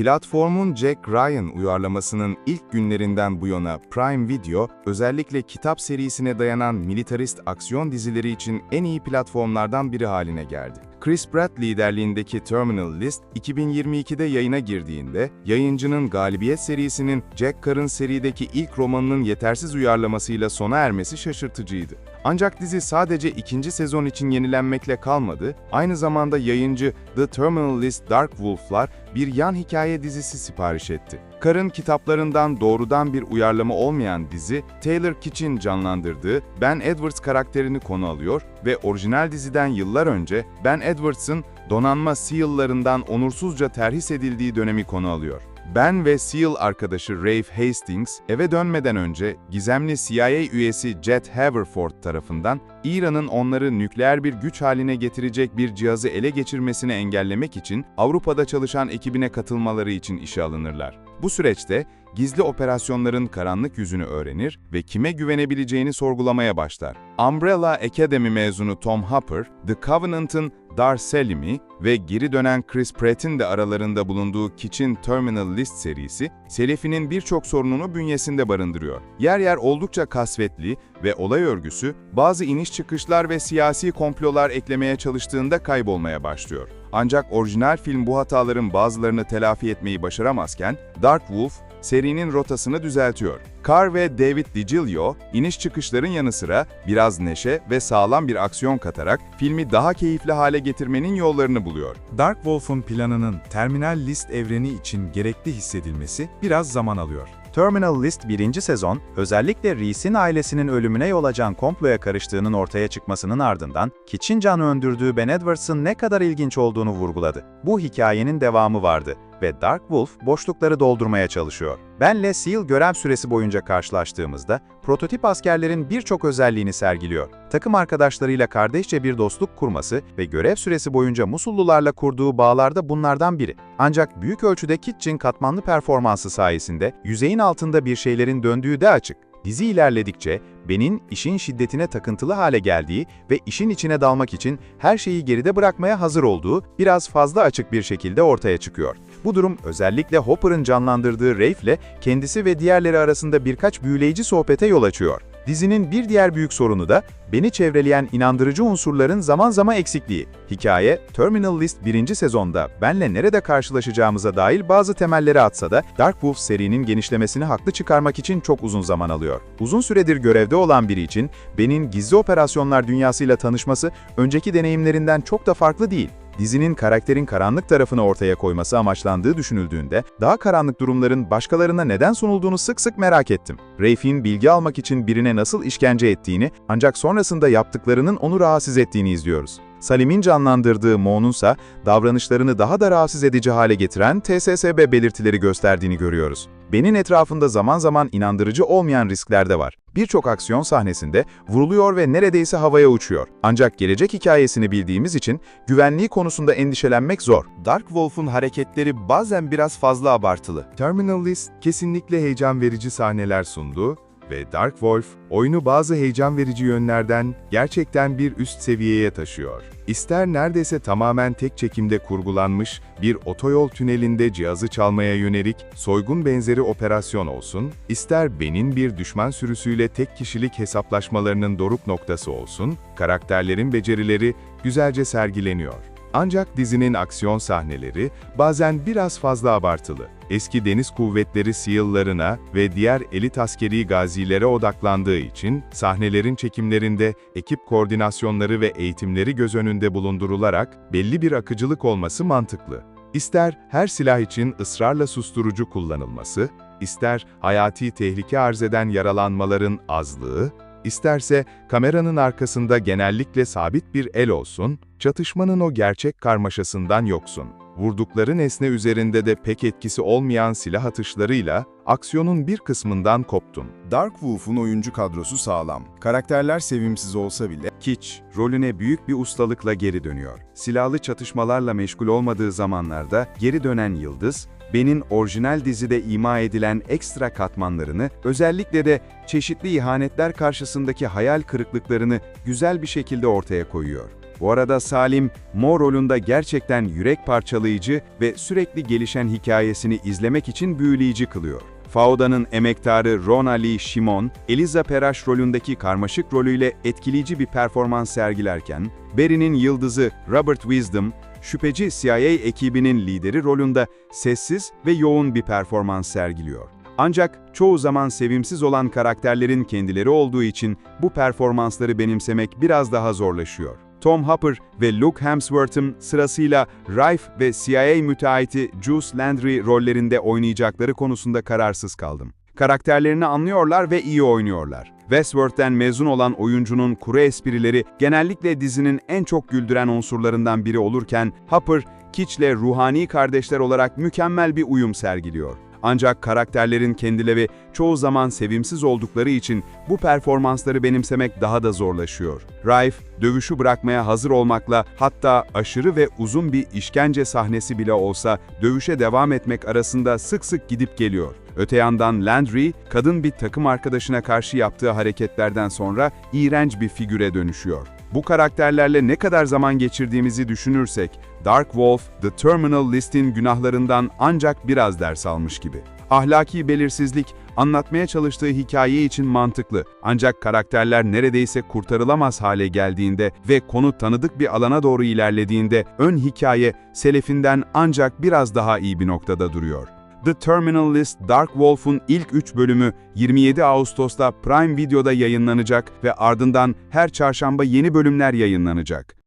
Platformun Jack Ryan uyarlamasının ilk günlerinden bu yana Prime Video, özellikle kitap serisine dayanan militarist aksiyon dizileri için en iyi platformlardan biri haline geldi. Chris Pratt liderliğindeki Terminal List, 2022'de yayına girdiğinde, yayıncının Galibiyet serisinin Jack Carr'ın serideki ilk romanının yetersiz uyarlamasıyla sona ermesi şaşırtıcıydı. Ancak dizi sadece ikinci sezon için yenilenmekle kalmadı, aynı zamanda yayıncı The Terminal List Dark Wolf'lar bir yan hikaye dizisi sipariş etti. Carr'ın kitaplarından doğrudan bir uyarlama olmayan dizi, Taylor Kitsch'in canlandırdığı Ben Edwards karakterini konu alıyor ve orijinal diziden yıllar önce Ben Edwards'ın donanma SEAL'larından onursuzca terhis edildiği dönemi konu alıyor. Ben ve SEAL arkadaşı Rafe Hastings, eve dönmeden önce gizemli CIA üyesi Jet Haverford tarafından İran'ın onları nükleer bir güç haline getirecek bir cihazı ele geçirmesini engellemek için Avrupa'da çalışan ekibine katılmaları için işe alınırlar. Bu süreçte gizli operasyonların karanlık yüzünü öğrenir ve kime güvenebileceğini sorgulamaya başlar. Umbrella Academy mezunu Tom Hopper, The Covenant'ın Dar Selim'i ve geri dönen Chris Pratt'in de aralarında bulunduğu Kitchen Terminal List serisi, Selefi'nin birçok sorununu bünyesinde barındırıyor. Yer yer oldukça kasvetli ve olay örgüsü, bazı iniş çıkışlar ve siyasi komplolar eklemeye çalıştığında kaybolmaya başlıyor. Ancak orijinal film bu hataların bazılarını telafi etmeyi başaramazken, Dark Wolf, serinin rotasını düzeltiyor. Carr ve David DiGilio, iniş çıkışların yanı sıra biraz neşe ve sağlam bir aksiyon katarak filmi daha keyifli hale getirmenin yollarını buluyor. Dark Wolf'un planının terminal list evreni için gerekli hissedilmesi biraz zaman alıyor. Terminal List 1. sezon, özellikle Reese'in ailesinin ölümüne yol açan komploya karıştığının ortaya çıkmasının ardından, Kitch'in canı öldürdüğü Ben Edwards'ın ne kadar ilginç olduğunu vurguladı. Bu hikayenin devamı vardı ve Dark Wolf boşlukları doldurmaya çalışıyor. Benle SEAL görev süresi boyunca karşılaştığımızda, prototip askerlerin birçok özelliğini sergiliyor. Takım arkadaşlarıyla kardeşçe bir dostluk kurması ve görev süresi boyunca Musullularla kurduğu bağlarda bunlardan biri. Ancak büyük ölçüde Kitch'in katmanlı performansı sayesinde yüzeyin altında bir şeylerin döndüğü de açık. Dizi ilerledikçe Ben'in işin şiddetine takıntılı hale geldiği ve işin içine dalmak için her şeyi geride bırakmaya hazır olduğu biraz fazla açık bir şekilde ortaya çıkıyor. Bu durum özellikle Hopper'ın canlandırdığı Rafe'le kendisi ve diğerleri arasında birkaç büyüleyici sohbete yol açıyor. Dizinin bir diğer büyük sorunu da beni çevreleyen inandırıcı unsurların zaman zaman eksikliği. Hikaye, Terminal List 1. sezonda benle nerede karşılaşacağımıza dair bazı temelleri atsa da Dark Wolf serinin genişlemesini haklı çıkarmak için çok uzun zaman alıyor. Uzun süredir görevde olan biri için Ben'in gizli operasyonlar dünyasıyla tanışması önceki deneyimlerinden çok da farklı değil. Dizinin karakterin karanlık tarafını ortaya koyması amaçlandığı düşünüldüğünde, daha karanlık durumların başkalarına neden sunulduğunu sık sık merak ettim. Rafe'in bilgi almak için birine nasıl işkence ettiğini, ancak sonrasında yaptıklarının onu rahatsız ettiğini izliyoruz. Salim'in canlandırdığı Mo'nunsa davranışlarını daha da rahatsız edici hale getiren TSSB belirtileri gösterdiğini görüyoruz. Ben'in etrafında zaman zaman inandırıcı olmayan riskler de var. Birçok aksiyon sahnesinde vuruluyor ve neredeyse havaya uçuyor. Ancak gelecek hikayesini bildiğimiz için güvenliği konusunda endişelenmek zor. Dark Wolf'un hareketleri bazen biraz fazla abartılı. Terminal List kesinlikle heyecan verici sahneler sundu ve Dark Wolf, oyunu bazı heyecan verici yönlerden gerçekten bir üst seviyeye taşıyor. İster neredeyse tamamen tek çekimde kurgulanmış bir otoyol tünelinde cihazı çalmaya yönelik soygun benzeri operasyon olsun, ister Ben'in bir düşman sürüsüyle tek kişilik hesaplaşmalarının doruk noktası olsun, karakterlerin becerileri güzelce sergileniyor. Ancak dizinin aksiyon sahneleri bazen biraz fazla abartılı. Eski deniz kuvvetleri SEAL'larına ve diğer elit askeri gazilere odaklandığı için sahnelerin çekimlerinde ekip koordinasyonları ve eğitimleri göz önünde bulundurularak belli bir akıcılık olması mantıklı. İster her silah için ısrarla susturucu kullanılması, ister hayati tehlike arz eden yaralanmaların azlığı, İsterse kameranın arkasında genellikle sabit bir el olsun, çatışmanın o gerçek karmaşasından yoksun. Vurdukları nesne üzerinde de pek etkisi olmayan silah atışlarıyla aksiyonun bir kısmından koptun. Dark Wolf'un oyuncu kadrosu sağlam. Karakterler sevimsiz olsa bile Kitch, rolüne büyük bir ustalıkla geri dönüyor. Silahlı çatışmalarla meşgul olmadığı zamanlarda geri dönen Yıldız, Ben'in orijinal dizide ima edilen ekstra katmanlarını, özellikle de çeşitli ihanetler karşısındaki hayal kırıklıklarını güzel bir şekilde ortaya koyuyor. Bu arada Salim, Mo rolünde gerçekten yürek parçalayıcı ve sürekli gelişen hikayesini izlemek için büyüleyici kılıyor. Fauda'nın emektarı Rona Lee Shimon, Eliza Perash rolündeki karmaşık rolüyle etkileyici bir performans sergilerken, Barry'nin yıldızı Robert Wisdom, şüpheci CIA ekibinin lideri rolünde sessiz ve yoğun bir performans sergiliyor. Ancak çoğu zaman sevimsiz olan karakterlerin kendileri olduğu için bu performansları benimsemek biraz daha zorlaşıyor. Tom Hopper ve Luke Hemsworth'ın sırasıyla Rife ve CIA müteahhiti Juice Landry rollerinde oynayacakları konusunda kararsız kaldım. Karakterlerini anlıyorlar ve iyi oynuyorlar. Westworld'den mezun olan oyuncunun kuru esprileri genellikle dizinin en çok güldüren unsurlarından biri olurken, Hopper, Kitch'le ruhani kardeşler olarak mükemmel bir uyum sergiliyor. Ancak karakterlerin kendileri çoğu zaman sevimsiz oldukları için bu performansları benimsemek daha da zorlaşıyor. Rife, dövüşü bırakmaya hazır olmakla hatta aşırı ve uzun bir işkence sahnesi bile olsa dövüşe devam etmek arasında sık sık gidip geliyor. Öte yandan Landry, kadın bir takım arkadaşına karşı yaptığı hareketlerden sonra iğrenç bir figüre dönüşüyor. Bu karakterlerle ne kadar zaman geçirdiğimizi düşünürsek, Dark Wolf, The Terminal List'in günahlarından ancak biraz ders almış gibi. Ahlaki belirsizlik, anlatmaya çalıştığı hikaye için mantıklı. Ancak karakterler neredeyse kurtarılamaz hale geldiğinde ve konu tanıdık bir alana doğru ilerlediğinde ön hikaye, selefinden ancak biraz daha iyi bir noktada duruyor. The Terminal List Dark Wolf'un ilk 3 bölümü 27 Ağustos'ta Prime Video'da yayınlanacak ve ardından her çarşamba yeni bölümler yayınlanacak.